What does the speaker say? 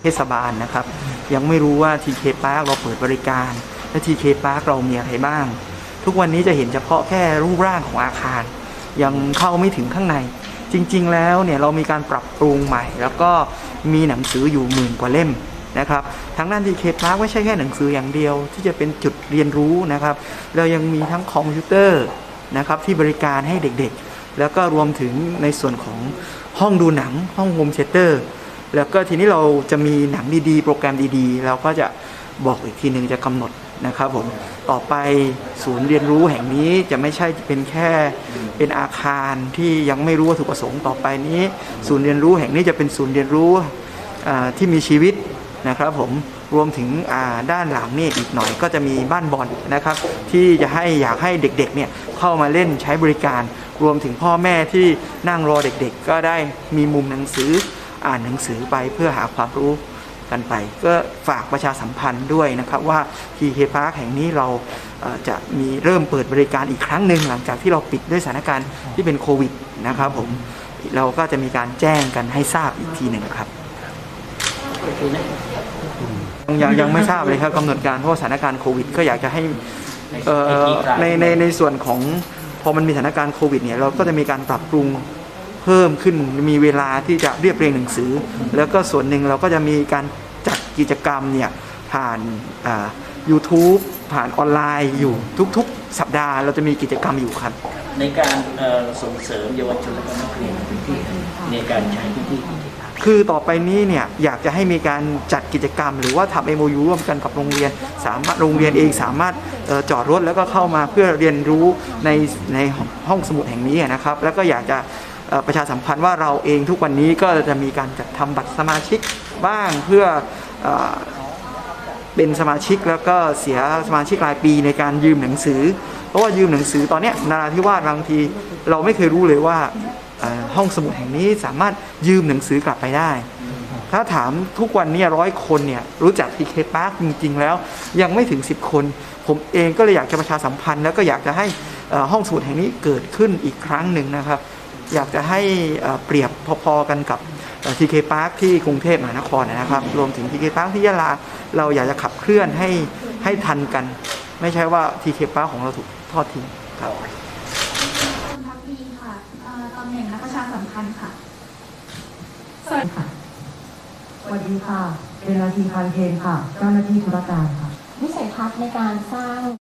เทศบาลนะครับ ยังไม่รู้ว่า TK Park เราเปิดบริการ และ TK Park เรามีอะไรบ้าง ทุกวันนี้จะเห็นเฉพาะแค่รูปร่างของอาคาร ยังเข้าไม่ถึงข้างใน จริง ๆ แล้วเนี่ยเรามีการปรับปรุงใหม่ แล้วก็มีหนังสืออยู่หมื่นกว่าเล่มนะครับทางด้าน TK Park ไม่ใช่แค่หนังสืออย่างเดียว ที่จะเป็นจุดเรียนรู้นะครับ เรายังมีทั้งคอมพิวเตอร์นะครับที่บริการให้เด็กๆ แล้วก็รวมถึงในส่วนของห้องดูหนังห้องโฮมเชเตอร์ แล้วก็ทีนี้เราจะมีหนังดีๆ โปรแกรมดีๆ เราก็จะบอกอีกทีหนึ่งจะกำหนดนะครับผมต่อไปศูนย์เรียนรู้แห่งนี้จะไม่ใช่เป็นแค่เป็นอาคารที่ยังไม่รู้วัตถุประสงค์ต่อไปนี้ ศูนย์เรียนรู้แห่งนี้จะเป็นศูนย์เรียนรู้ที่มีชีวิตนะครับผมรวมถึงด้านหลังนี่อีกหน่อยก็จะมีบ้านบอลนะครับ ที่จะให้อยากให้เด็กๆเนี่ยเข้ามาเล่นใช้บริการ รวมถึงพ่อแม่ที่นั่งรอเด็กๆ ก็ได้มีมุมหนังสือ อ่านหนังสือไปเพื่อหาความรู้กันไป ก็ฝากประชาสัมพันธ์ด้วยนะครับว่า TK Park แห่งนี้เราจะมีเริ่มเปิดบริการอีกครั้งหนึ่งหลังจากที่เราปิดด้วยสถานการณ์ที่เป็นโควิดนะครับผมเราก็จะมีการแจ้งกันให้ทราบอีกทีหนึ่งครับยังยังไม่ทราบเลยครับกำหนดการเพราะสถานการณ์โควิด ก็อยากจะให้ในในในส่วนของพอมันมีสถานการณ์โควิดเนี่ยเราก็จะมีการปรับปรุง เพิ่มขึ้นมีเวลาที่จะเรียบเรียงหนังสือ แล้วก็ส่วนหนึ่งเราก็จะมีการจัดกิจกรรมเนี่ยผ่านอ่า YouTube ผ่านออนไลน์อยู่ทุกๆ สัปดาห์เราจะมีกิจกรรมอยู่ครับ ในการเอ่อส่งเสริมเยาวชนและก็นักเรียนในพื้นที่ในการใช้พื้นที่ที่พักคือต่อไปนี้เนี่ยอยากจะให้มีการจัดกิจกรรม หรือว่าทำ MOU ร่วมกันกับโรงเรียน สามารถโรงเรียนเองสามารถเอ่อจอดรถแล้วก็เข้ามาเพื่อเรียนรู้ในในห้องสมุดแห่งนี้นะครับ แล้วก็อยากจะเอ่อ ประชาสัมพันธ์ว่าเราเองทุกวันนี้ก็จะมีการจัดทำบัตรสมาชิกบ้างเพื่อเอเป็นสมาชิกแล้วก็เสียสมาชิกรายปีในการยืมหนังสือ เพราะว่ายืมหนังสือตอนเนี้ยนาราธิวาสบางทีเราไม่เคยรู้เลยว่าห้องสมุดแห่งนี้สามารถยืมหนังสือกลับไปได้ ถ้าถามทุกวันนี้ร้อยคนเนี่ยรู้จัก PK Park จริง ๆ แล้วยังไม่ถึง 10 คน ผมเองก็เลยอยากจะประชาสัมพันธ์ แล้วก็อยากจะให้ห้องสมุดแห่งนี้เกิดขึ้นอีกครั้งหนึ่งนะครับ อยากจะให้เอ่อเปรียบพอๆกันกับเอ่อ TK Park ที่กรุงเทพมหานครนะครับ รวมถึง TK Park ที่ยะลาเราอยากจะขับเคลื่อนให้ให้ทันกัน ไม่ใช่ว่า TK Park ของเราถูกทอดทิ้งครับคุณพักดีค่ะเอ่อตำแหน่งนักประชาสัมพันธ์ค่ะสวัสดีค่ะสวัสดีค่ะเป็นนาทีพันเพนค่ะเจ้าหน้าที่ธุรการค่ะวิสัยทัศน์ในการสร้าง